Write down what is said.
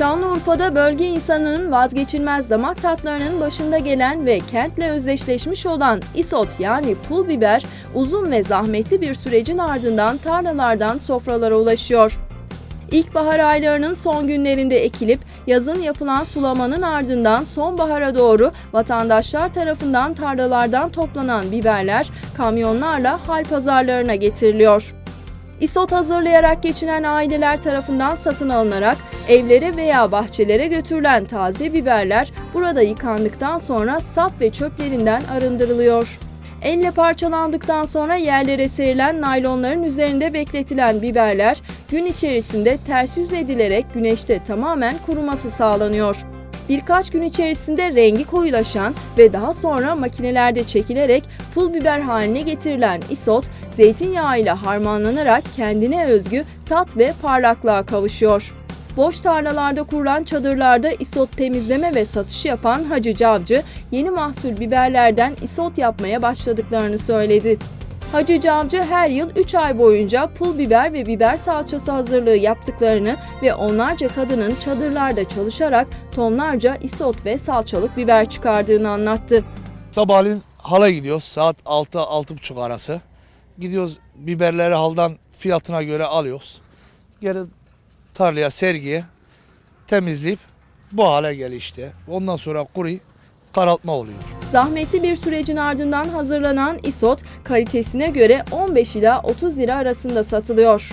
Şanlıurfa'da bölge insanının vazgeçilmez damak tatlarının başında gelen ve kentle özdeşleşmiş olan isot yani pul biber uzun ve zahmetli bir sürecin ardından tarlalardan sofralara ulaşıyor. İlkbahar aylarının son günlerinde ekilip yazın yapılan sulamanın ardından sonbahara doğru vatandaşlar tarafından tarlalardan toplanan biberler kamyonlarla hal pazarlarına getiriliyor. İsot hazırlayarak geçinen aileler tarafından satın alınarak evlere veya bahçelere götürülen taze biberler burada yıkandıktan sonra sap ve çöplerinden arındırılıyor. Elle parçalandıktan sonra yerlere serilen naylonların üzerinde bekletilen biberler gün içerisinde ters yüz edilerek güneşte tamamen kuruması sağlanıyor. Birkaç gün içerisinde rengi koyulaşan ve daha sonra makinelerde çekilerek pul biber haline getirilen isot, zeytinyağıyla harmanlanarak kendine özgü tat ve parlaklığa kavuşuyor. Boş tarlalarda kurulan çadırlarda isot temizleme ve satışı yapan Hacı Cavcı, yeni mahsul biberlerden isot yapmaya başladıklarını söyledi. Hacı Cavcı her yıl 3 ay boyunca pul biber ve biber salçası hazırlığı yaptıklarını ve onlarca kadının çadırlarda çalışarak tonlarca isot ve salçalık biber çıkardığını anlattı. Sabahleyin hala gidiyoruz saat 6-6.30 arası. Gidiyoruz biberleri haldan fiyatına göre alıyoruz. Geri tarlaya sergiye temizleyip bu hale geliyor işte. Ondan sonra kuru karaltma oluyor. Zahmetli bir sürecin ardından hazırlanan isot kalitesine göre 15 ila 30 lira arasında satılıyor.